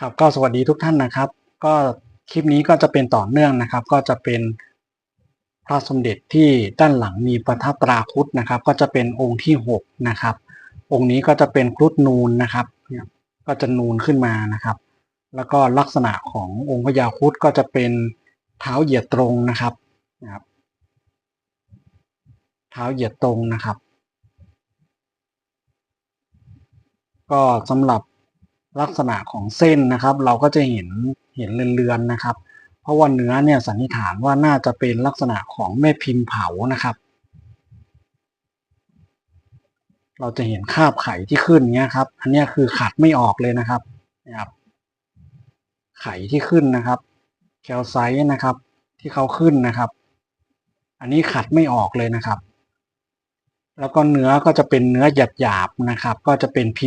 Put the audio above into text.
ครับก็สวัสดีทุกท่านนะครับ ก็คลิปนี้ก็จะเป็นต่อเนื่องนะครับ ก็จะเป็นพระสมเด็จที่ด้านหลังมีประทับตราครุฑนะครับ ก็จะเป็นองค์ที่หกนะครับ องค์นี้ก็จะเป็นครุฑนูนนะครับเนี่ยก็จะนูนขึ้นมานะครับ แล้วก็ลักษณะขององค์พญาครุฑก็จะเป็นเท้าเหยียดตรงนะครับนะครับ เท้าเหยียดตรงนะครับ ก็สำหรับ ลักษณะของเส้นนะครับ เราก็จะเห็นเห็นเลือนๆนะครับ เพราะว่าเนื้อเนี่ยสันนิษฐานว่าน่าจะเป็นลักษณะของแม่พิมพ์เผานะครับ เราจะเห็นคาบไข่ที่ขึ้นเนี้ยครับ อันนี้คือขัดไม่ออกเลยนะครับนะครับ ไข่ที่ขึ้นนะครับ แคลไซต์นะครับ ที่เขาขึ้นนะครับ อันนี้ขัดไม่ออกเลยนะครับ แล้วก็เนื้อก็จะเป็นเนื้อหยาบๆนะครับ ก็จะเป็นพิม